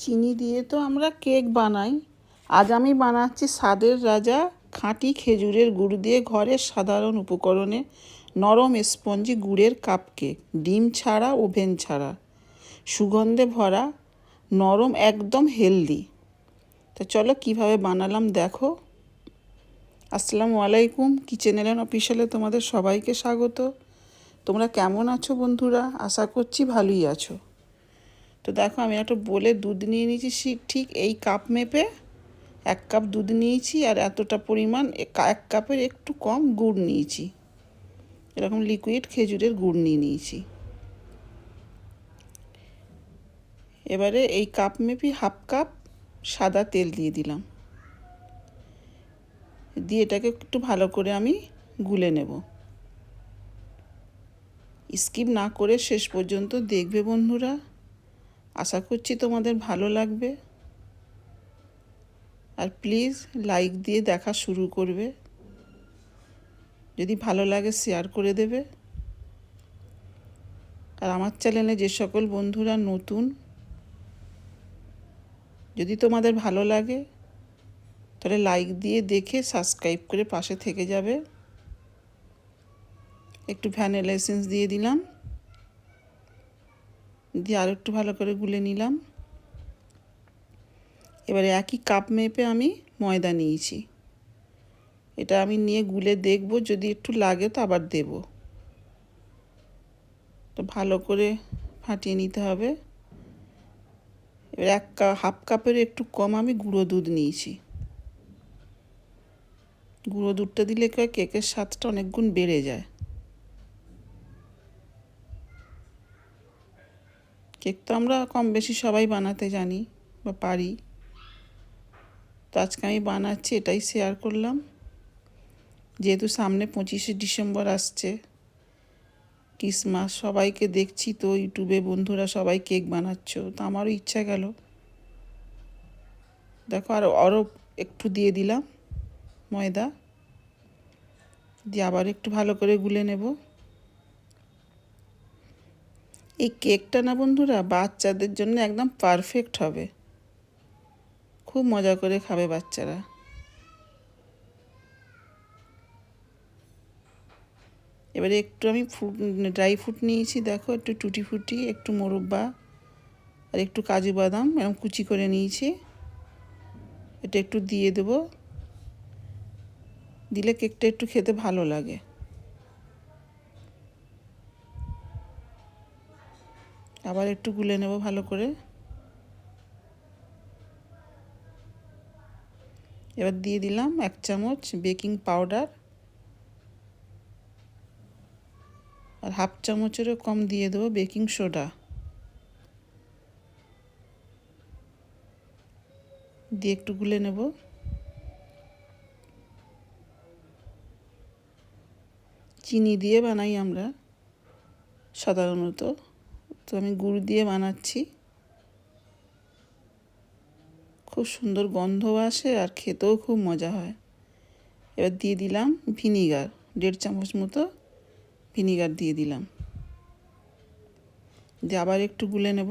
চিনি দিয়ে তো আমরা কেক বানাই। আজ আমি বানাচ্ছি স্বাদের রাজা খাঁটি খেজুরের গুড় দিয়ে ঘরের সাধারণ উপকরণে নরম স্পঞ্জি গুড়ের কাপ কেক ডিম ছাড়া, ওভেন ছাড়া। সুগন্ধে ভরা, নরম, একদম হেলদি। তো চলো কীভাবে বানালাম দেখো। আসসালামু আলাইকুম, কিচেন এলেন অফিসিয়ালে তোমাদের সবাইকে স্বাগত। তোমরা কেমন আছো বন্ধুরা? আশা করছি ভালোই আছো। তো দেখো আমি একটা বলে দুধ নিয়ে নিয়েছি ঠিক এই কাপ মেপে এক কাপ দুধ নিয়েছি আর এতটা পরিমাণ এক কাপের একটু কম গুড় নিয়েছি। এরকম লিকুইড খেজুরের গুড় নিয়ে নিয়েছি। এবারে এই কাপ মেপি হাফ কাপ সাদা তেল দিয়ে দিলাম। দিয়ে এটাকে একটু ভালো করে আমি গুলে নেব। স্কিপ না করে শেষ পর্যন্ত দেখবে বন্ধুরা। আশা করছি তোমাদের ভালো লাগবে। আর প্লিজ লাইক দিয়ে দেখা শুরু করবে। যদি ভালো লাগে শেয়ার করে দেবে। আর আমার চ্যানেলে যে সকল বন্ধুরা নতুন, যদি তোমাদের ভালো লাগে, তাহলে লাইক দিয়ে দেখে সাবস্ক্রাইব করে পাশে থেকে যাবে। একটু ভ্যানিলা লাইসেন্স দিয়ে দিলাম। দিয়ে আর একটু ভালো করে গুলে নিলাম। এবারে একই কাপ মেপে আমি ময়দা নিয়েছি। এটা আমি নিয়ে গুলে দেখব, যদি একটু লাগে তো আবার দেব। তো ভালো করে ফাটিয়ে নিতে হবে। এবার এক কাপ হাফ কাপের একটু কম আমি গুঁড়ো দুধ নিয়েছি। গুঁড়ো দুধটা দিলে কেকের স্বাদটা অনেক গুণ বেড়ে যায়। কেক তো আমরা কম বেশি সবাই বানাতে জানি বা পারি। তো আজকে আমি বানাচ্ছি, এটাই শেয়ার করলাম। যেহেতু সামনে পঁচিশে ডিসেম্বর আসছে ক্রিসমাস সবাইকে দেখছি তো, ইউটিউবে বন্ধুরা সবাই কেক বানাচ্ছ, তো আমারও ইচ্ছা গেল। দেখো, আর আরও একটু দিয়ে দিলাম ময়দা, দিয়ে আবার একটু ভালো করে গুলে নেব। এই কেকটা না বন্ধুরা, বাচ্চাদের জন্য একদম পারফেক্ট হবে। খুব মজা করে খাবে বাচ্চারা। এবারে একটু আমি ফ্রুট ড্রাই ফ্রুট নিয়েছি, দেখো, একটু টুটি ফুটি, একটু মোরব্বা আর একটু কাজু বাদাম, এরকম কুচি করে নিয়েছি। এটা একটু দিয়ে দেবো। দিলে কেকটা একটু খেতে ভালো লাগে। আবার একটু গুলে নেব ভালো করে। এবার দিয়ে দিলাম এক চামচ বেকিং পাউডার। আর হাফ চামচেরও কম দিয়ে দেবো বেকিং সোডা। দিয়ে একটু গুলে নেব। চিনি দিয়ে বানাই আমরা, সাধারণত। তো আমি গুড় দিয়ে বানাচ্ছি। খুব সুন্দর গন্ধ আসে আর খেতেও খুব মজা হয়। এবার দিয়ে দিলাম ভিনিগার, দেড় চামচ মতো ভিনিগার দিয়ে দিলাম। দিয়ে আবার একটু গুলে নেব।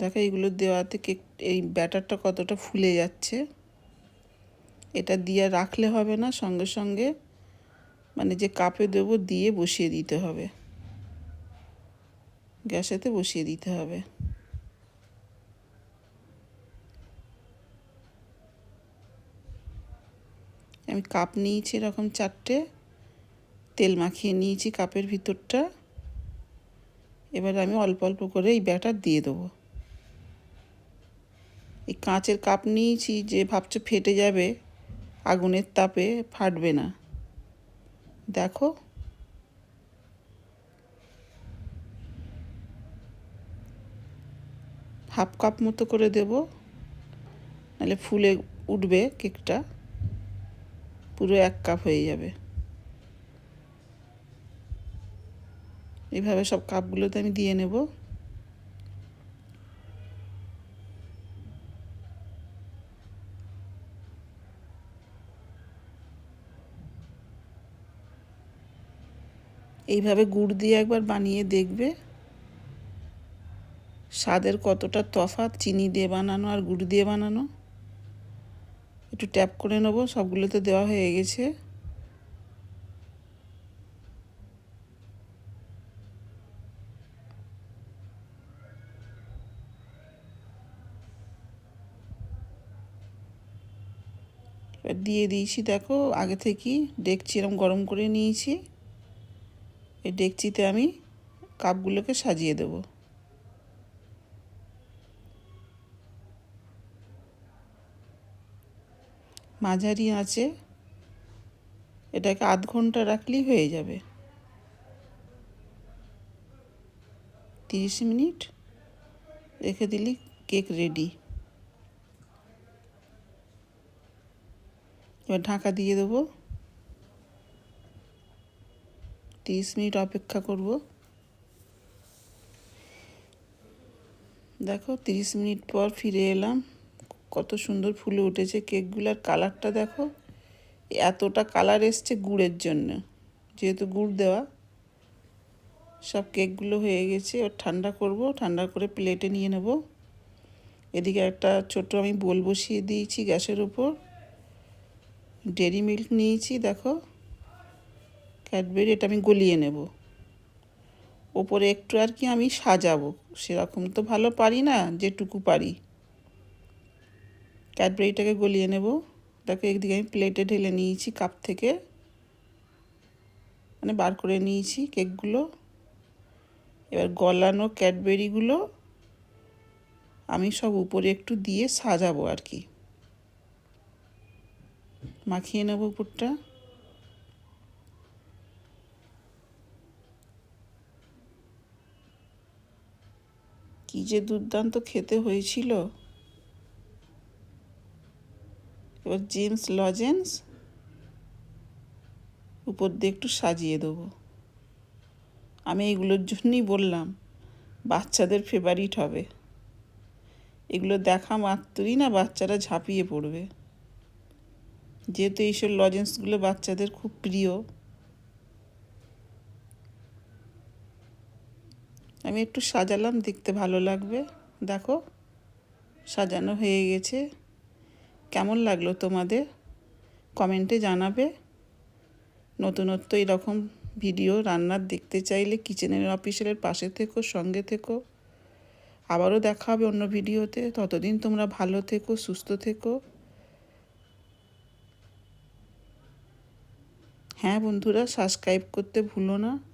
দেখো এইগুলো দেওয়াতে কেক এই ব্যাটারটা কতটা ফুলে যাচ্ছে। এটা দিয়ে রাখলে হবে না, সঙ্গে সঙ্গে মানে যে কাপে দেবো দিয়ে বসিয়ে দিতে হবে। গ্যাসেতে বসিয়ে দিতে হবে। আমি কাপ নিয়েছি এরকম চারটে, তেল মাখিয়ে নিয়েছি কাপের ভিতরটা। এবার আমি অল্প অল্প করে এই ব্যাটার দিয়ে দেবো। এই কাঁচের কাপ নিয়েছি যে ভাবছ ফেটে যাবে, আগুনের তাপে ফাটবে না। দেখো। হাফ কাপ মতো করে দেব, নাহলে ফুলে উঠবে কেকটা, পুরো এক কাপ হয়ে যাবে। এইভাবে সব কাপগুলোতে আমি দিয়ে নেব। এইভাবে গুড় দিয়ে একবার বানিয়ে দেখবে। স্বাদের কতটা তফাৎ, চিনি দিয়ে বানানো আর গুড় দিয়ে বানানো। একটু ট্যাপ করে নেব, সবগুলোতে দেওয়া হয়ে গেছে। দিয়ে দিয়েছি, দেখো, আগে থেকেই ডেকচি এরম গরম করে নিয়েছি। ডেকচিতে আমি কাপগুলোকে সাজিয়ে দেবো। মাঝারি আঁচে এটাকে আধ ঘণ্টা রাখলেই হয়ে যাবে। তিরিশ মিনিট রেখে দিলি কেক রেডি। এবার ঢাকা দিয়ে দেবো। তিরিশ মিনিট অপেক্ষা করব। দেখো, তিরিশ মিনিট পর ফিরে এলাম। কত সুন্দর ফুলে উঠেছে কেকগুলোর কালারটা দেখো। এতটা কালার এসছে গুড়ের জন্য, যেহেতু গুড় দেওয়া। সব কেকগুলো হয়ে গেছে ওর ঠান্ডা করব, ঠান্ডা করে প্লেটে নিয়ে নেব। এদিকে একটা ছোট আমি বোল বসিয়ে দিয়েছি গ্যাসের উপর। ডেরি মিল্ক নিয়েছি, দেখো। ক্যাডবেরি এটা আমি গলিয়ে নেব। ওপরে একটু আর কি আমি সাজাবো। সেরকম তো ভালো পারি না, যেটুকু পারি। ক্যাডবেরিটাকে গলিয়ে নেব। দেখো একদিকে আমি প্লেটে ঢেলে নিয়েছি কাপ থেকে। মানে বার করে নিয়েছি কেকগুলো। এবার গলানো ক্যাডবেরিগুলো আমি সব উপরে একটু দিয়ে সাজাবো আর কি। মাখিয়ে নেব উপরটা। কি যে দুর্দান্ত খেতে হয়েছিল? এবার জেমস লজেন্স। উপর দিয়ে একটু সাজিয়ে দেবো। আমি এগুলোর জন্যই বললাম, বাচ্চাদের ফেভারিট হবে। এগুলো দেখা মাত্রই না বাচ্চারা ঝাঁপিয়ে পড়বে। যেহেতু এইসব লজেন্সগুলো বাচ্চাদের খুব প্রিয় আমি একটু সাজালাম, দেখতে ভালো লাগবে। দেখো, সাজানো হয়ে গেছে। কেমন লাগল তোমাদের? কমেন্টে জানাবে। নতুনত্ব এরকম ভিডিও রান্নার দেখতে চাইলে কিচেনের অফিসিয়ালের পাশে থেকো, সঙ্গে থেকো। আবারও দেখা হবে অন্য ভিডিওতে। ততদিন তোমরা ভালো থেকো, সুস্থ থেকো। হ্যাঁ বন্ধুরা সাবস্ক্রাইব করতে ভুলো না।